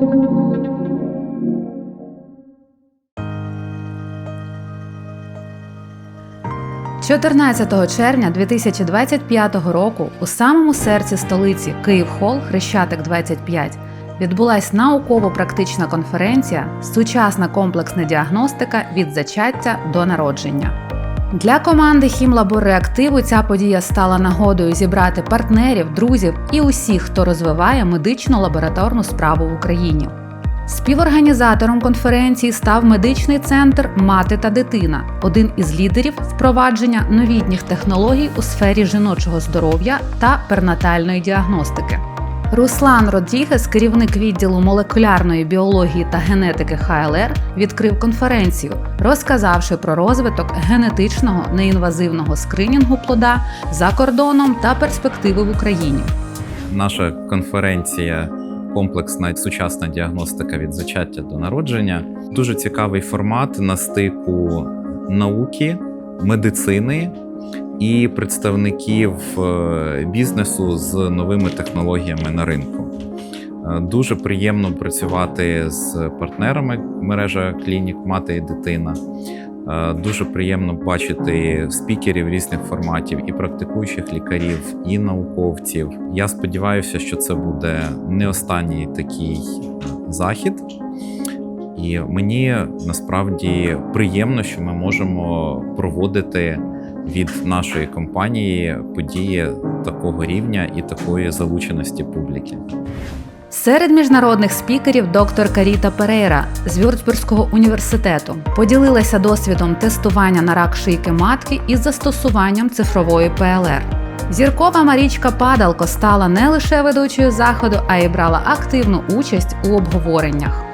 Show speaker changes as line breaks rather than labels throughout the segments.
– 14 червня 2025 року у самому серці столиці Київ Хол Хрещатик 25 відбулась науково-практична конференція Сучасна комплексна діагностика від зачаття до народження. Для команди Хімлабор Реактиву ця подія стала нагодою зібрати партнерів, друзів і усіх, хто розвиває медичну лабораторну справу в Україні. Співорганізатором конференції став медичний центр Мати та дитина, один із лідерів впровадження новітніх технологій у сфері жіночого здоров'я та перинатальної діагностики. Руслан Родрігес, керівник відділу молекулярної біології та генетики ХЛР, відкрив конференцію, розказавши про розвиток генетичного неінвазивного скринінгу плода за кордоном та перспективи в Україні.
Наша конференція комплексна сучасна діагностика від зачаття до народження. Дуже цікавий формат на стику науки, медицини і представників е, бізнесу з новими технологіями на ринку. Е, Дуже приємно працювати з партнерами мережа клінік Мати і дитина. Е, Дуже приємно бачити спікерів різних форматів, і практикуючих лікарів, і науковців. Я сподіваюся, що це буде не останній такий захід. І мені насправді приємно, що ми можемо проводити від нашої компанії події такого рівня і такої залученості публіки.
Серед міжнародних спікерів доктор Каріта Перейра з Вюрцбурзького університету поділилася досвідом тестування на рак шийки матки із застосуванням цифрової ПЛР. Зіркова Марічка Падалко стала не лише ведучою заходу, а й брала активну участь у обговореннях.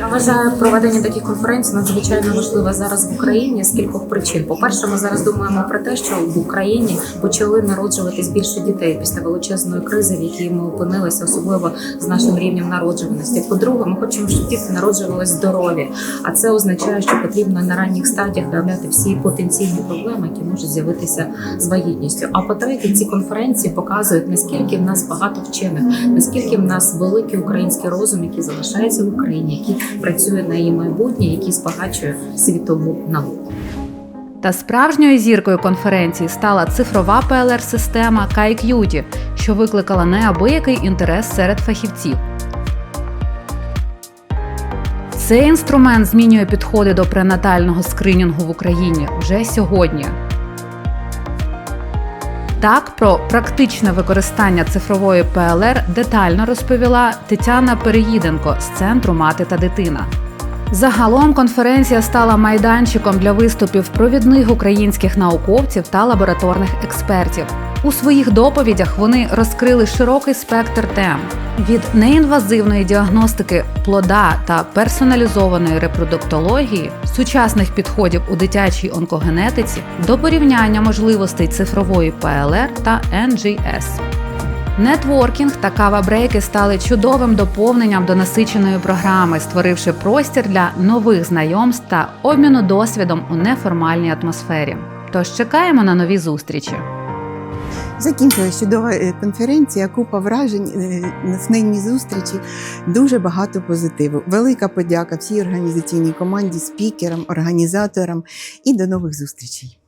Я вважаю проведення таких конференцій надзвичайно важливе зараз в Україні з кількох причин. По-перше, ми зараз думаємо про те, що в Україні почали народжуватись більше дітей після величезної кризи, в якій ми опинилися, особливо з нашим рівнем народжуваності. По-друге, ми хочемо, щоб діти народжувалися здорові, а це означає, що потрібно на ранніх стадіях виявляти всі потенційні проблеми, які можуть з'явитися з вагітністю. А по-третє, ці конференції показують наскільки в нас багато вчених, наскільки в нас великий український розум, який залишається в Україні, який працює на її майбутнє, який збагачує світову науку.
Та справжньою зіркою конференції стала цифрова ПЛР-система KaiQT, що викликала неабиякий інтерес серед фахівців. Цей інструмент змінює підходи до пренатального скринінгу в Україні вже сьогодні. Так, про практичне використання цифрової ПЛР детально розповіла Тетяна Переїденко з центру Мати та дитина. Загалом конференція стала майданчиком для виступів провідних українських науковців та лабораторних експертів. У своїх доповідях вони розкрили широкий спектр тем від неінвазивної діагностики плода та персоналізованої репродуктології, сучасних підходів у дитячій онкогенетиці до порівняння можливостей цифрової ПЛР та NGS. Нетворкінг та кава-брейки стали чудовим доповненням до насиченої програми, створивши простір для нових знайомств та обміну досвідом у неформальній атмосфері. Тож чекаємо на нові зустрічі.
Закінчилась чудова е, конференція, купа вражень, е, натхненні зустрічі, дуже багато позитиву. Велика подяка всій організаційній команді, спікерам, організаторам і до нових зустрічей.